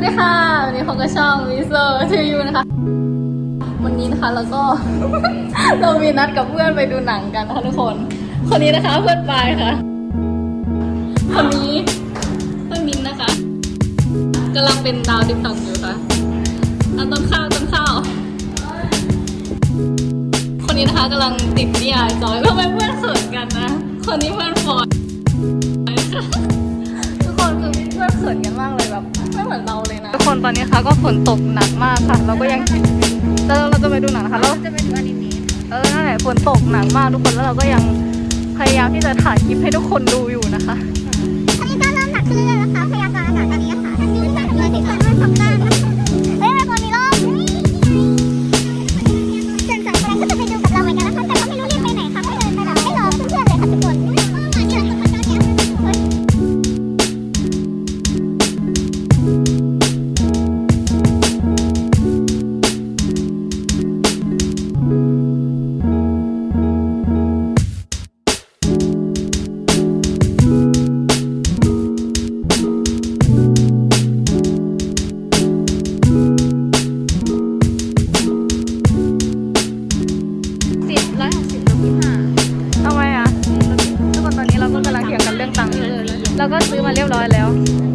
สวัสดีค่ะ วันนี้ผมก็ช่องวิเซอร์ทูยูนะคะ วันนี้นะคะแล้วก็ เรามีนัดกับเพื่อนไปดูหนังกันนะคะทุกคน คนนี้นะคะเพื่อนปายค่ะ คนนี้เพื่อนมินนะคะกำลังเป็นดาวติ๊กต็อกอยู่ค่ะเอาต้นข้าวต้นข้าวคนนี้นะคะกำลังติดนิยายจอยทำไมเพื่อนเขินกันนะ คนนี้เพื่อนฟอยค่ะ เพื่อนเขินกันมากเลยแบบไม่เหมือนเราเลยนะทุกคนตอนนี้ค่ะก็ฝนตกหนักมากค่ะ เราก็ยังเราเราจะไปดูหนังนะคะเราจะไปดูอนิเมะเออนั่นแหละฝนตกหนักมากทุกคนแล้วเราก็ยังพยายามที่จะถ่ายคลิปให้ทุกคนดูอยู่นะคะตอนนี้ก็เริ่มหนักขึ้นเรื่อยๆแล้วค่ะ เราก็ซื้อมาเรียบร้อยแล้ว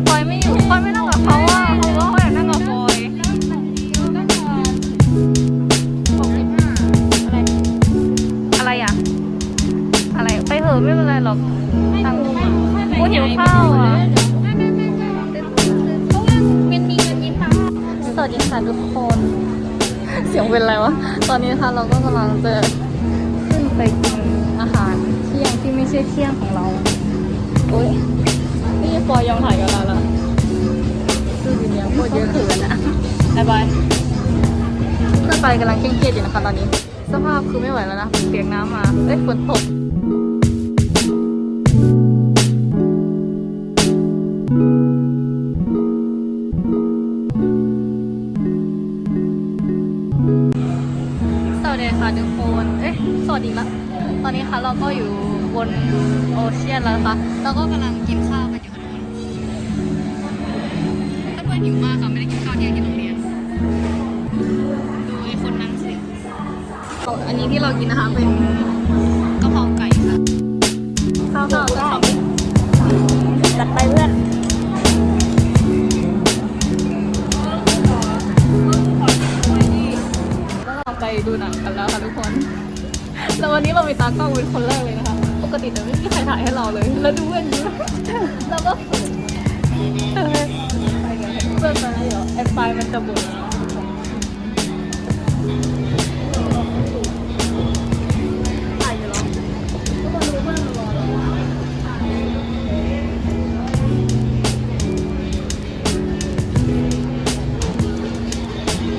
ฟอยไม่อยู่ฟอยไม่นั่งกับเขาอะเขาบอกว่าเขาอยากนั่งกับฟอยอะไรอะ อะไรไปเถอะไม่เป็นไรหรอกตังค์กูหิวข้าวอะสวัสดีค่ะทุกคน เสียงเป็นอะไรวะ ตอนนี้นะคะเราก็กำลังจะขึ้นไปกินอาหารเที่ยงที่ไม่ใช่เที่ยงของเรา อ๊ยนี่ฟอยยอมถ่ายกับเราแล้วดูดิเนี่ยโคตรเยอะเขินอะบายบายเพื่อนไปกำลังเคร่งเครียดอยู่นะคะตอนนี้ สภาพคือไม่ไหวแล้วนะเปียกน้ำมา เอ้ยฝนตกสวัสดีค่ะทุกคน เอ๊ะ สวัสดีละ ตอนนี้ค่ะเราก็อยู่ บนโอเชียนแล้วนะคะเราก็กำลังกินข้าวกันอยู่ค่ะทุกคนถ้าเพื่อนหิวมากค่ะไม่ได้กินข้าวเที่ยงที่โรงเรียน ดูไอ้คนนั้นสิเอาอันนี้ที่เรากินนะคะเป็นกะเพราไก่ค่ะ ข้าวข้าวก็ทำจัดไปเพื่อนก็เราไปดูหนังกันแล้วค่ะทุกคน แล้ววันนี้เรามีตากล้องเป็นคนแรกเลยนะคะ ปกติจะไม่มีใครถ่ายให้เราเลย แล้วดูเพื่อนยิ้มเราก็ฝึกเออไปกันเถอะเพื่อนไปแล้วเดี๋ยวไอ้ไฟล์มันจะบ่นถ่ายอยู่หรอทุกคนรู้เพื่อนรอแล้ว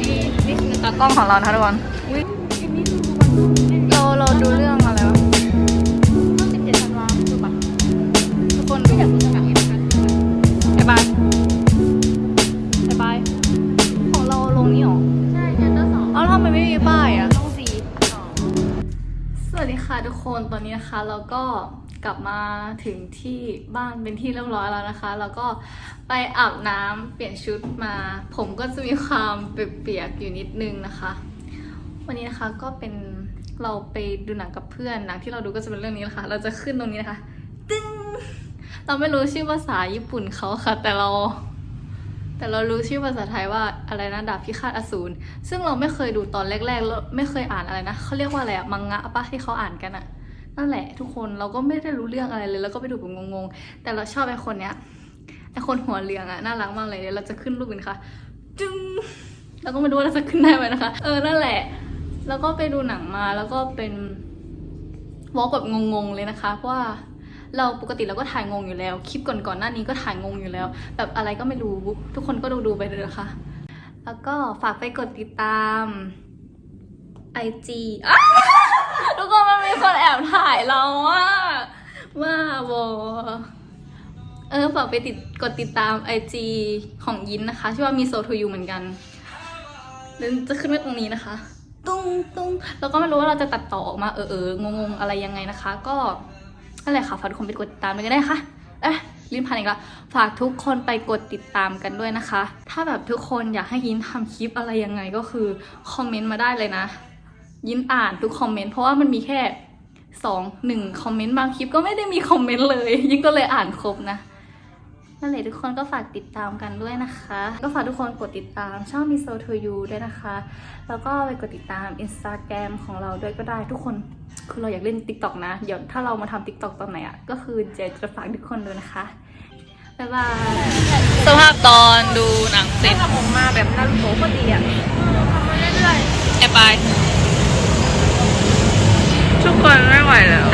นี่นี่คือตากล้องของเรานะคะทุกคน อุ๊ยเราเราดูเรื่อง ทุกคนตอนนี้นะคะเราก็กลับมาถึงที่บ้านเป็นที่เรียบร้อยแล้วนะคะ แล้วก็ไปอาบน้ำเปลี่ยนชุดมา ผมก็จะมีความเปียกๆอยู่นิดนึงนะคะ วันนี้นะคะก็เป็นเราไปดูหนังกับเพื่อนหนังที่เราดูก็จะเป็นเรื่องนี้นะคะ เราจะขึ้นตรงนี้นะคะตึ้งเราไม่รู้ชื่อภาษาญี่ปุ่นเขาค่ะ แต่เรา แต่เรารู้ชื่อภาษาไทยว่าอะไรนะดาบพิฆาตอสูรซึ่งเราไม่เคยดูตอนแรกๆแล้วไม่เคยอ่านอะไรนะเขาเรียกว่าอะไรอะมังงะปะที่เขาอ่านกันอะนั่นแหละทุกคนเราก็ไม่ได้รู้เรื่องอะไรเลยแล้วก็ไปดูแบบงงๆแต่เราชอบไอ้คนเนี้ยไอ้คนหัวเรียงอะน่ารักมากเลยเดี๋ยวเราจะขึ้นรูปกันค่ะจึงเราก็ไม่รู้ว่าเราจะขึ้นได้ไหมนะคะ เออนั่นแหละ แล้วก็ไปดูหนังมาแล้วก็เป็นวอล์กแบบงงๆเลยนะคะเพราะว่า เราปกติเราก็ถ่ายงงอยู่แล้ว คลิปก่อนๆหน้านี้ก็ถ่ายงงอยู่แล้ว แบบอะไรก็ไม่รู้ ทุกคนก็ดูดูๆไปเลยนะคะ แล้วก็ฝากไปกดติดตาม IG อ้าวทุกคนมันมีคนแอบถ่ายเราว่าว่าบอเออฝากไปติดกดติดตาม IG ของยินนะคะชื่อว่ามีโซทูยูเหมือนกันเดี๋ยวจะขึ้นไว้ตรงนี้นะคะ ตุ้งตุ้งแล้วก็ไม่รู้ว่าเราจะตัดต่อออกมาเออเอองงๆอะไรยังไงนะคะ ก็ นั่นแหละค่ะฝากทุกคนไปกดติดตามกันได้ค่ะเอ๊ะลิ้นพันอีกแล้วฝากทุกคนไปกดติดตามกันด้วยนะคะ ถ้าแบบทุกคนอยากให้ยินทำคลิปอะไรยังไงก็คือคอมเมนต์มาได้เลยนะ ยินอ่านทุกคอมเมนต์เพราะว่ามันมีแค่สองหนึ่งคอมเมนต์บางคลิปก็ไม่ได้มีคอมเมนต์เลย ยิ่งก็เลยอ่านครบนะ นั่นแหละทุกคนก็ฝากติดตามกันด้วยนะคะ ก็ฝากทุกคนกดติดตามช่อง m i s o to you ด้วยนะคะ แล้วก็ไปกดติดตาม Instagram ของเราด้วยก็ได้ทุกคน คือเราอยากเล่น TikTok นะ เดี๋ยวถ้าเรามาทำ TikTok ตอนไหนอะ่ะ ก็คือเดี๋ยวจะฝากทุกคนดูนะคะ บ๊ายบายสภาพตอนดูหนังเสร็จทำออกมาแบบนารูโตะพอดีอะทำมาเรื่อยแอบไปๆทุกคนไม่ไหวแล้ว